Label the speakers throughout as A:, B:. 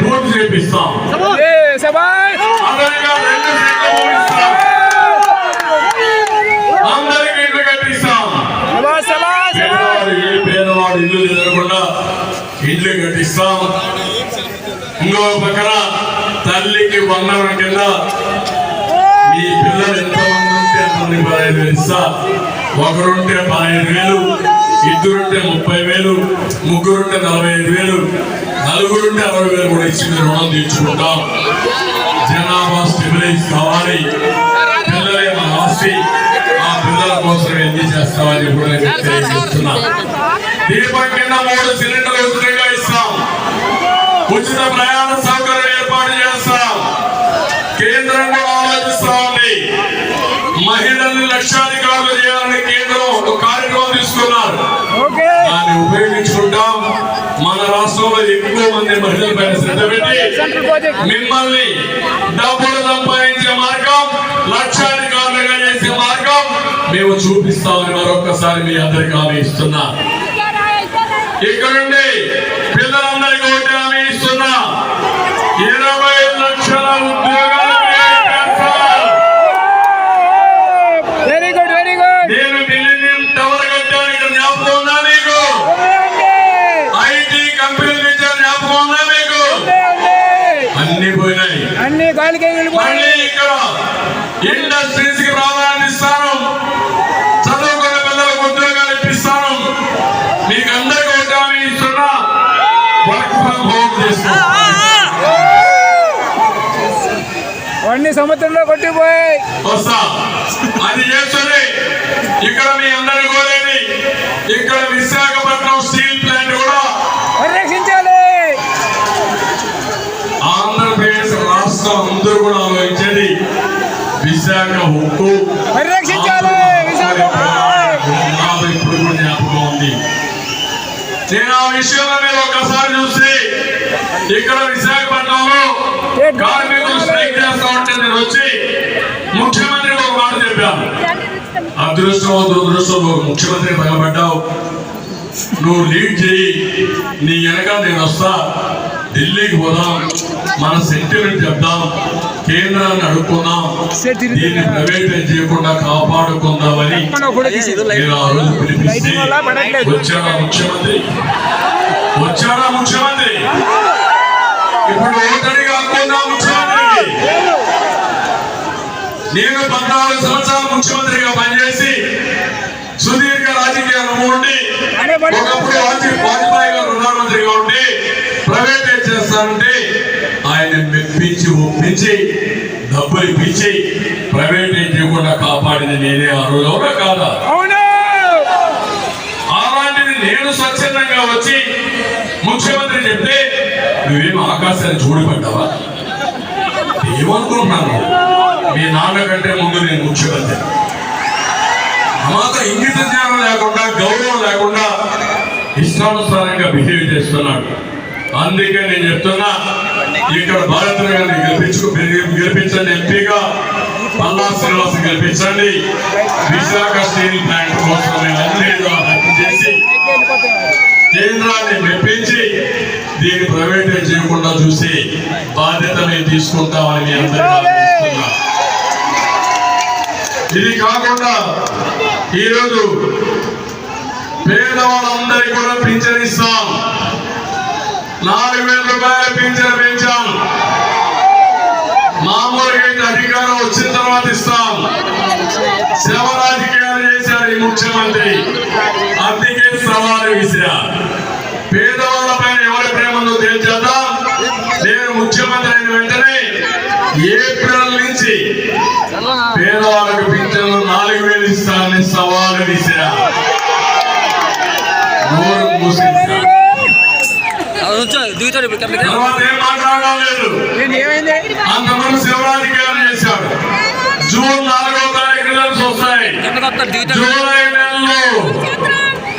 A: పూర్తి చేపిస్తాం అందరికీ ఇల్లు కట్టిస్తాం. పేదవాడు ఇల్లు తిరగకుండా ఇల్లు కట్టిస్తాం. ఇంకో పక్కన తల్లికి వందనం కింద మీ పిల్లలు ఎంతమంది ఉంటే అంతమంది పదహైదు వేలు ఇస్తా. ఒకరుంటే పదహైదు వేలు ఇద్దరుంటే ముప్పై వేలు ముగ్గురుంటే నలభై ఐదు వేలు నలుగురుంటే అరవై వేలు కూడా ఇచ్చి మీరు రుణం తీర్చుకుంటాం జనాభా స్టెబిలైజ్ కావాలి. పిల్లలే మన ఆస్తి. ఆ పిల్లల కోసం ఎన్ని చేస్తామని కూడా నేను తెలియజేస్తున్నా. దీపం కింద మూడు సిలిండర్లు ఉచితంగా ఇస్తాం. ఉచిత ప్రయాణ సౌకర్యం ఏర్పాటు చేస్తాం. కేంద్రం కూడా ఆలోచిస్తా ఉంది మహిళల్ని లక్షాధికారులు చేయాలని కేంద్రం ఒక కార్యక్రమం తీసుకున్నారు. దాన్ని ఉపయోగించుకుంటాం. రాష్ట్రంలో ఎక్కువ మంది మహిళల పైన శ్రద్ధ పెట్టి మిమ్మల్ని డబ్బులు సంపాదించే మార్గం లక్షాధికారులుగా చేసే మార్గం మేము చూపిస్తామని మరొకసారి మీ అందరికీ హామీ ఇస్తున్నా. ఇక్కడుండి ఇక్కడ ఇండస్ట్రీస్కి ప్రాధాన్యత ఇస్తాను. చదువుకున్న పిల్లలకు ఉద్యోగాలు ఇప్పిస్తాను. మీకు అందరికీ ఒకటి హామీ ఇస్తున్నా. వర్క్ ఫ్రమ్ హోమ్ చేస్తాను
B: అన్ని సముద్రంలో కొట్టిపోయి
A: వస్తా. అది చేస్తుంది ఇక్కడ మీ అందరి కోరేది నేను ఆ విషయంలో మీరు ఒకసారి చూస్తే ఇక్కడ విశాఖపట్నంలో కార్మికులు స్ట్రైక్ చేస్తా ఉంటే నేను వచ్చి ముఖ్యమంత్రికి ఒక మాట చెప్పాను. అదృష్టం దురదృష్టం ముఖ్యమంత్రి భయపడ్డావు. నువ్వు లీడ్ చేయి. నీ వెనక నేను వస్తా. ఢిల్లీకి పోదాం. మన సెంటిమెంట్ చెప్దాం. కేంద్రాన్ని అడుక్కుందాం దీన్ని ప్రైవేటైజ్ చేయకుండా కాపాడుకుందామని నేను ఆ రోజు పిలిపిస్తే వచ్చాడా ముఖ్యమంత్రి? వచ్చాడా ముఖ్యమంత్రి? ఇప్పుడు ఓటరి కాకుండా ముఖ్యమంత్రికి? నేను పద్నాలుగు సంవత్సరాలు ముఖ్యమంత్రిగా ఒప్పించి డబ్బులు ఇప్పించి ప్రైవేటైజ్ చేయకుండా కాపాడింది నేనే ఆ రోజు. అవునా కాదా? అలాంటిది నేను స్వచ్ఛందంగా వచ్చి ముఖ్యమంత్రి చెప్తే నువ్వేం ఆకాశాన్ని చూడబడ్డావా ఏమనుకుంటున్నాను? మీ నాన్న కంటే ముందు నేను ముఖ్యమంత్రి. మాత ఇంగిత జ్ఞానం లేకుండా గౌరవం లేకుండా ఇష్టానుసారంగా బిహేవ్ చేస్తున్నాడు. అందుకే నేను చెప్తున్నా ఇక్కడ భారత గారిని గెలిపించుకు గెలిపించండి ఎంపీగా. పల్లా శ్రీనివాస్ గెలిపించండి. విశాఖ స్టీల్ ప్లాంట్ కోసం మేము చేసి కేంద్రాన్ని మెప్పించి దీన్ని ప్రైవేటైజ్ చేయకుండా చూసి బాధ్యత మేము తీసుకుంటామని మీ అందరికీ ఇది కాకుండా ఈరోజు పేదవాళ్ళందరికీ కూడా పింఛన్ ఇస్తాం. నాలుగు వేల రూపాయల పింఛన్ పెంచాం. మామూలుగా అధికారం వచ్చిన తర్వాత ఇస్తాం. శవ రాజకీయాలు చేశారు ఈ ముఖ్యమంత్రి. అందుకే సవాలు విసిరా. పేదవాళ్ళ పైన ఎవరి ప్రేమను తేల్చేద్దాం నేను ముఖ్యమంత్రి అయిన వెంటనే ఏప్రిల్ నుంచి పేదవాళ్ళకు పింఛన్లు నాలుగు వేలు ఇస్తానని సవాలు విసిరా. నోరు
C: దిగుతాడు ఇప్పుడు కంప్లీట్
A: తర్వాత ఏం మాట్లాడడం లేదు
B: ఏంటి ఏమైంది
A: అంతమంది శివరాజకీయాలు చేశారు. జూన్ నాలుగో తారీఖు రిజల్ట్స్ వస్తాయి.
C: కిందకు వస్తాడు దిగుతాడు
A: జూలై నెలలో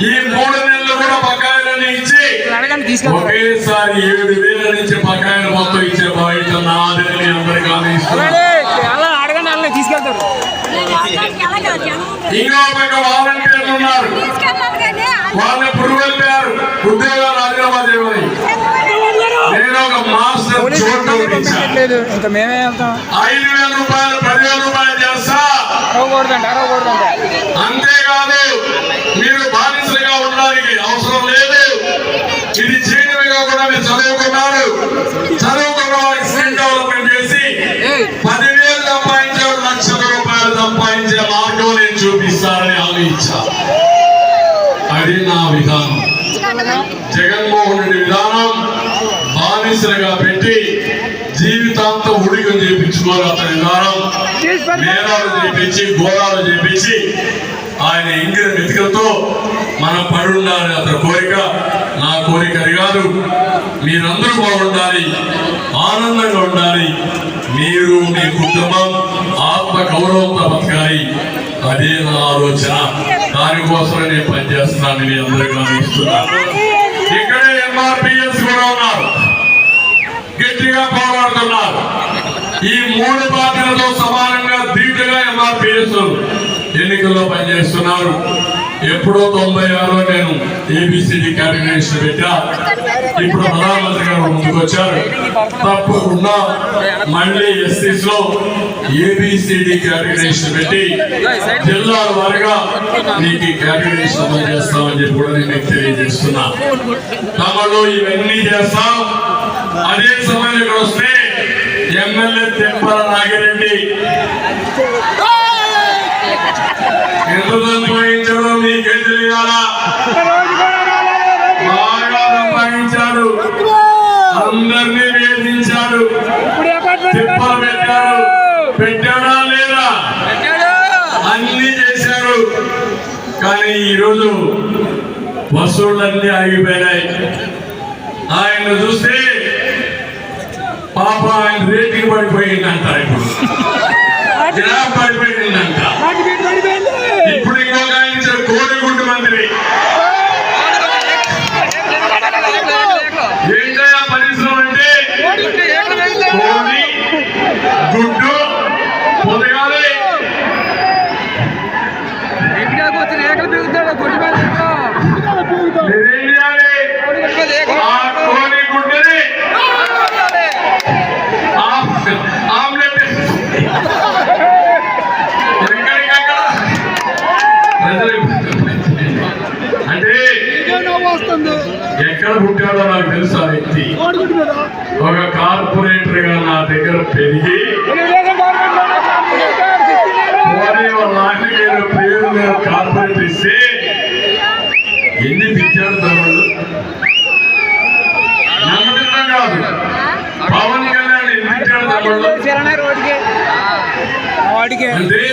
A: ఈ మూడు నెలలు కూడా బకాయిలని ఇచ్చి
B: అడగండి తీసుకెళ్తారు.
A: ఒకేసారి ఏడు వేల నుంచి బకాయిలు మొత్తం ఇచ్చే బాధ్యత మీ అందరికీ
B: తీసుకెళ్తారు.
A: ఇంకో పక్క వాలంటీర్లు ఉన్నారు. పురుగు వెళ్ళారు ఉద్యోగాలు రాజీనామా చేయమని
B: లేదు ఇంకా మేమే వెళ్తాం.
A: ఐదు వేల రూపాయలు పదివేల రూపాయలు చేస్తా
B: అరవకూడదంట అరవకూడదంట.
A: అంతేకాదు మీరు బానిసలుగా ఉండడానికి అవసరం లేదు. ఇది చేయడమే కూడా మీరు చదువుకున్నారు. చదువుకున్న వారికి స్కిల్ డెవలప్మెంట్ చేసి పదివేలు సంపాదించే లక్షల రూపాయలు సంపాదించే మార్గం నేను చూపిస్తానని హామీ ఇచ్చా అది నా విధానం. జగన్మోహన్ రెడ్డి విధానం బానిసలుగా పెట్టి ఉడికం అతని విధానం నేరాలు చేపించి ఘోరాలు చేపించి ఆయన ఇంగిన మెతుకలతో మనం పడి ఉండాలి అతని కోరిక నా కోరిక కాదు మీరందరూ బాగుండాలి ఆనందంగా ఉండాలి మీరు మీ కుటుంబం ఆత్మ గౌరవంతో బతకాలి అదే నా ఆలోచన దానికోసమే నేను పనిచేస్తున్నాను మీ అందరికీ గమనిస్తున్నాను ఇక్కడే ఎంఆర్పిఎస్ కూడా ఉన్నారు గట్టిగా పోరాడుతున్నారు. ఈ మూడు పార్టీలతో సమానంగా ధీటుగా ఎంఆర్పిఎస్ ఎన్నికల్లో పనిచేస్తున్నారు. ఎప్పుడో తొంభై ఆరులో నేను ఏబిసిడి క్యాబినేషన్ పెట్టా. ఇప్పుడు ప్రధానమంత్రి గారు ముందుకు వచ్చారు. తప్పకుండా మళ్ళీ ఎస్సీస్లో ఏబిసిడి క్యాబినేషన్ పెట్టి జిల్లాల వారిగా నీకు క్యాబినేషన్ అమలు చేస్తామని చెప్పి కూడా నేను తెలియజేస్తున్నా. తమలో ఇవన్నీ చేస్తాం. అదే సమయంలో ఇక్కడ వస్తే ఎమ్మెల్యే తెప్పల నాగిరెడ్డి. ఎంత సంపాదించడో మీకే తెలియాలా? బాగా సంపాదించాడు అందరినీ వేధించాడు తిప్పలు పెట్టాడు పెట్టాడా లేదా? అన్ని చేశారు. కానీ ఈరోజు వసూళ్ళన్నీ ఆగిపోయినాయి. ఆయన చూస్తే పాప ఆయన రేటింగ్ పడిపోయిందంట ఇప్పుడు జనాభా పడిపోయిందంట. ఇప్పుడు ఇంకొక ఆయన ఇచ్చారు కోడిగుండు మంత్రి ఏంటయ్యా పరిశ్రమ అంటే? కోడి గుడ్డు అంటే ఎక్కడ పుట్టాడో నాకు తెలుసు ఆ వ్యక్తి. ఒక కార్పొరేటర్గా నా దగ్గర పెరిగి పేరు మీద కార్పొరేట్ ఇస్తే ఎన్ని తిట్టాడు తమ్ముడు నమ్మకం కాదు. పవన్ కళ్యాణ్ ఎన్ని తిట్టాడు తమ్ముడు అంటే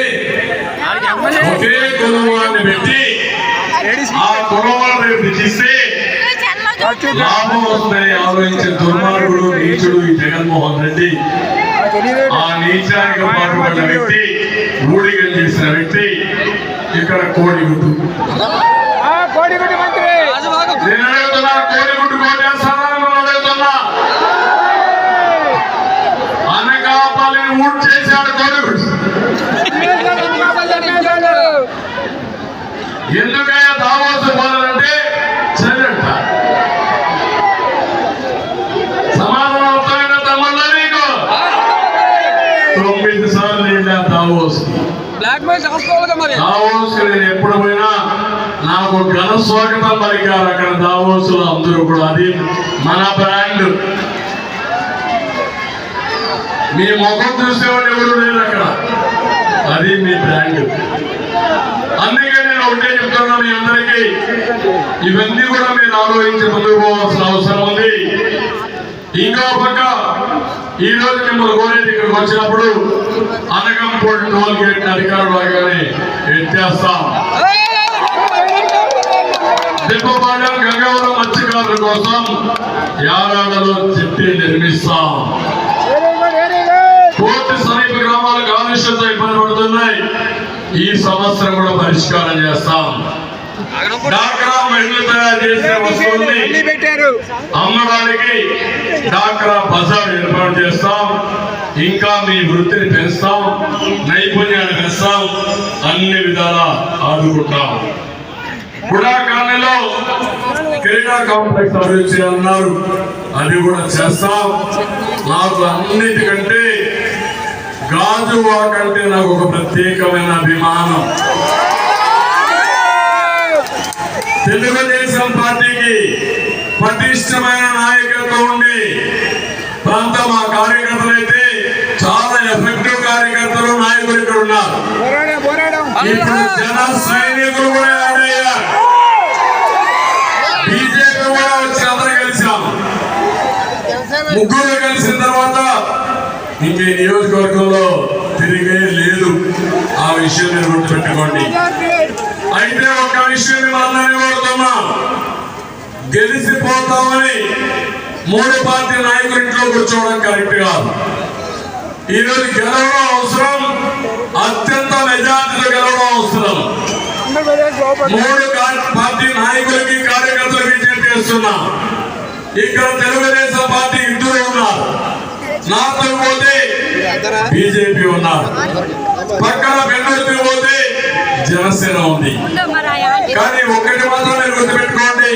A: ఒకే కులవాన్ని పెట్టి రేపు ఇస్తే లాభం వస్తుందని ఆలోచించే దుర్మార్గుడు నీచుడు ఈ జగన్మోహన్ రెడ్డి. ఆ నీచానికి పాటుపడ్డ వ్యక్తి ఊడిగం చేసిన వ్యక్తి ఇక్కడ కోడిగుడ్డు
B: కోడిగుడ్డి మంత్రి
A: నేను అడుగుతున్నా కోడిగుడ్డు కోటేస్తానా మిమ్మల్ని అడుగుతున్నా అనకాపల్లిని ఊడ్ చేశాడు కోడిగుడ్డు ఎందుకయ్యా దావోసు పోవాలంటే చెల్లెంట సమాధానం అవుతాయినా తమ్ముళ్ళ నీకు? తొమ్మిది సార్లు వెళ్ళా దావోస్. దావోస్ నేను ఎప్పుడు పోయినా నాకు ఘన స్వాగతం పలికారు అక్కడ దావోసులు అందరూ కూడా. అది మన బ్రాండ్. మీ ముఖం చూసేవాడు ఎవరు లేరు అక్కడ. అది మీ బ్రాండ్. అందుకే నేను ఒకటే చెప్తున్నా ఇవన్నీ కూడా మీరు ఆలోచించి ముందుకు పోవాల్సిన అవసరం ఉంది. ఇంకో పక్క ఈ రోజు మిమ్మల్ని కోరేది ఇక్కడికి వచ్చినప్పుడు అనగంపూడి టోల్ గేట్ అధికారులు లాగానే ఎత్తేస్తాం దిబ్బపాలెం గంగవరం మత్స్యకారుల కోసం యారాడలో చెట్టి నిర్మిస్తాం. పూర్తి సమీప గ్రామాలు కాలుష్యంతో ఇబ్బంది పడుతున్నాయి. ఈ సంవత్సరం కూడా పరిష్కారం చేస్తాం. డాక్రా మహిళలు తయారు చేసిన వస్తువుల్ని అమ్మడానికి డాక్రా బజార్ ఏర్పాటు చేస్తాం. ఇంకా మీ వృత్తిని పెంచుతాం. నైపుణ్యాన్ని పెంచుతాం. అన్ని విధాలా ఆదుకుంటాం. కూడా కాలనీలో క్రీడా కాంప్లెక్స్ అభివృద్ధి అన్నారు అది కూడా చేస్తాం. నాకు అన్నిటికంటే గాజు వాక్ అంటే నాకు ఒక ప్రత్యేకమైన అభిమానం. తెలుగుదేశం పార్టీకి పటిష్టమైన నాయకత్వం ఉండి ప్రాంత మా కార్యకర్తలు అయితే చాలా ఎఫెక్టివ్ కార్యకర్తలు నాయకులు ఇక్కడ ఉన్నారు. ఇప్పుడు జన సైనికులు కూడా బీజేపీ కూడా వచ్చి అందరూ కలిసాం ముగ్గురు కలిసిన తర్వాత ఇంక నియోజకవర్గంలో తిరిగే లేదు. ఆ విషయం మీరు గుర్తుపెట్టుకోండి. అయితే ఒక విషయం మిమ్మల్ని కోరుతున్నా. గెలిచిపోతామని మూడు పార్టీ నాయకులు ఇంట్లో కూర్చోవడం కరెక్ట్ కాదు. ఈరోజు గెలవడం అవసరం అత్యంత మెజార్టీతో గెలవడం అవసరం. మూడు పార్టీ నాయకులకి కార్యకర్తలకి విజ్ఞప్తి చేస్తున్నా. ఇక్కడ తెలుగుదేశం పార్టీ ఇద్దరు ఉన్నారు. నాతో పోతే బీజేపీ ఉన్నారు. పక్కన బెంగళూరు పోతే జనసేన ఉంది. కానీ ఒక్కటి మాత్రం మీరు గుర్తుపెట్టుకోండి.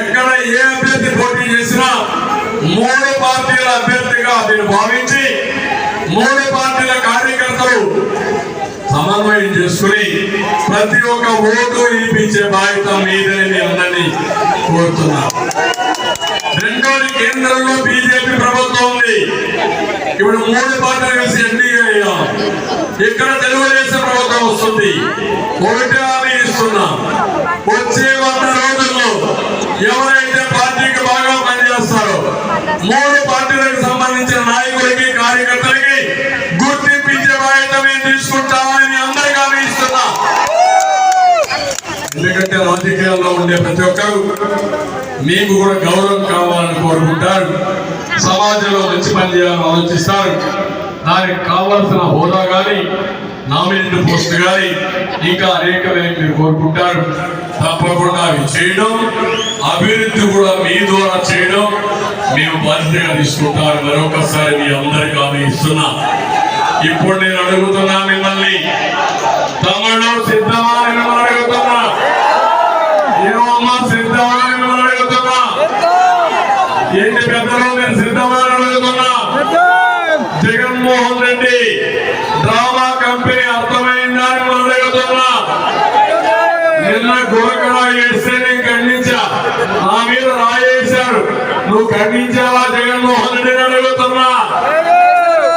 A: ఎక్కడ ఏ అభ్యర్థి పోటీ చేసినా మూడు పార్టీల అభ్యర్థిగా మీరు భావించి మూడు పార్టీల కార్యకర్తలు సమన్వయం చేసుకుని ప్రతి ఒక్క ఓటు ఇప్పించే బాధ్యత మీదని మీ అందరినీ కోరుతున్నా. రెండోది కేంద్రంలో బీజేపీ ప్రభుత్వం ఉంది. ఇప్పుడు మూడు పార్టీలు కలిసి ఎన్డీఏ అయ్యాం ఇక్కడ తెలుగుదేశం ప్రభుత్వం వస్తుంది? ఒకటి హామీ ఇస్తున్నాం. వచ్చే వంద రోజుల్లో ఎవరైతే పార్టీకి బాగా పనిచేస్తారో మూడు పార్టీలకు సంబంధించిన నాయకులకి కార్యకర్త ఎందుకంటే రాజకీయాల్లో ఉండే ప్రతి ఒక్కరు మీకు కూడా గౌరవం కావాలని కోరుకుంటారు. సమాజంలో మంచి పని చేయాలని ఆలోచిస్తారు. దానికి కావలసిన హోదా కానీ నామినేట్ పోస్ట్ కానీ ఇంకా అనేకమైన మీరు కోరుకుంటారు. తప్పకుండా అవి చేయడం అభివృద్ధి కూడా మీ ద్వారా చేయడం మేము బాధ్యతగా తీసుకుంటారు. మరొకసారి మీ అందరికీ హామీ ఇస్తున్నా. ఇప్పుడు నేను అడుగుతున్నా మిమ్మల్ని తమలో సిద్ధమా అని మిమ్మల్ని అడుగుతున్నా ఏమమ్మా సిద్ధమా అని మిమ్మల్ని అడుగుతున్నా. ఏంటి పెద్దలు? నేను సిద్ధమా అని అడుగుతున్నా జగన్మోహన్ రెడ్డి డ్రామా కంపెనీ అర్థమైందా అని మిమ్మల్ని అడుగుతున్నా. నిన్న గురకడ వేస్తే నేను ఖండించా. నా మీద రాయేశారు. నువ్వు ఖండించావా జగన్మోహన్ రెడ్డిని అడుగుతున్నా.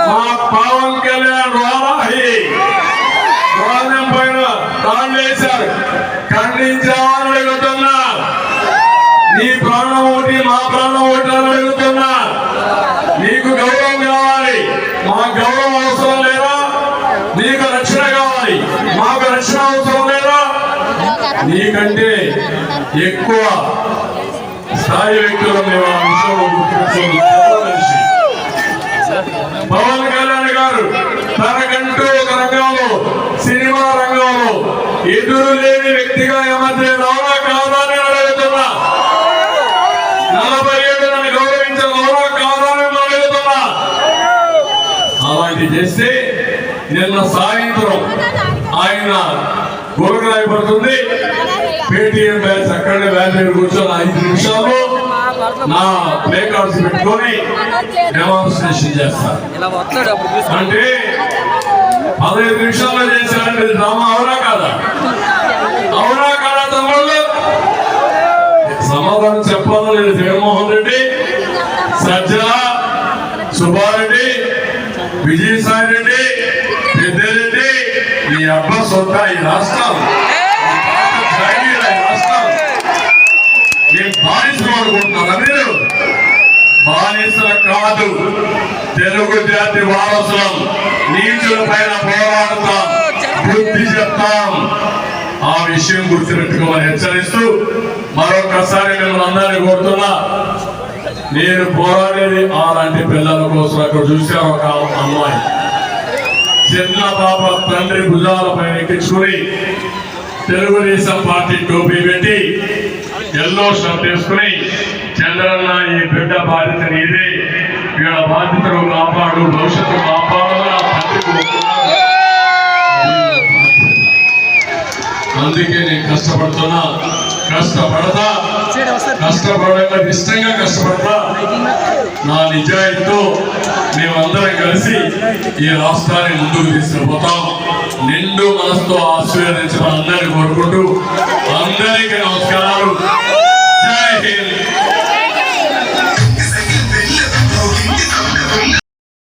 A: మా పవన్ కళ్యాణ్ రారాహి రాజ్యం పైన రాళ్ళు వేశారు. ఖండించామని అడుగుతున్నా. నీ ప్రాణం ఒకటి మా ప్రాణం ఒకటి అని అడుగుతున్నా నీకు గౌరవం కావాలి. మా గౌరవం అవసరం లేదా? నీకు రక్షణ కావాలి. మాకు రక్షణ అవసరం లేదా? నీకంటే ఎక్కువ స్థాయి వ్యక్తులు మేము ఆ విషయంలో పవన్ కళ్యాణ్ గారు తనకంటూ ఒక రంగంలో సినిమా రంగంలో ఎదురు లేని వ్యక్తిగా ఏమంటే రావా కాదా అని అడుగుతున్నా. నలభై కాదా అడుగుతున్నా అలాంటి చేస్తే నిన్న సాయంత్రం ఆయన గోరకరాయి పడుతుంది పేటిఎం బ్యాచ్ అక్కడే బ్యాచ్ దగ్గర కూర్చొని ఐదు నిమిషాలు నా ప్లే కార్డ్స్ పెట్టుకొని డెమాన్స్ట్రేషన్
B: చూసుకో.
A: అంటే పదహైదు నిమిషాల్లో చేశారంటే డ్రామా అవునా కాదా అవునా కాదా తమ్ముళ్ళు సమాధానం జగన్మోహన్ రెడ్డి సజ్జల సుబ్బారెడ్డి విజయసాయి రెడ్డి పెద్దిరెడ్డి మీ అబ్బా సొంత ఈ రాష్ట్రం. నేను బానిసలు అనుకుంటున్నారా మీరు? బానిసల కాదు తెలుగు జాతి వారసులం నీచుల పైన పోరాడతాం. బుద్ధి చెప్తాం. విషయం గుర్తుపెట్టుకోమని హెచ్చరిస్తూ మరొకసారి మిమ్మల్ని అందరినీ కోరుతున్నా. నేను పోరాడేది అలాంటి పిల్లల కోసం అక్కడ చూశారు ఒక అమ్మాయి. చిన్న పాప తండ్రి భుజాలపై ఎక్కించుకుని తెలుగుదేశం పార్టీ టోపీ పెట్టి ఎల్లో షర్ట్ వేసుకుని చంద్రన్న ఈ బిడ్డ బాధ్యత నీదే. వీళ్ళ బాధ్యతను కాపాడు భవిష్యత్తు కాపాడు. కష్టపడుతున్నా కష్టపడతా కష్టపడక ఇష్టంగా కష్టపడతా. నా నిజాయితీతో మేమందరం కలిసి ఈ రాష్ట్రాన్ని ముందుకు తీసుకుపోతాం. నిండు మనసుతో ఆశీర్వదించడం అందరినీ కోరుకుంటూ అందరికీ నమస్కారాలు. జై హింద్.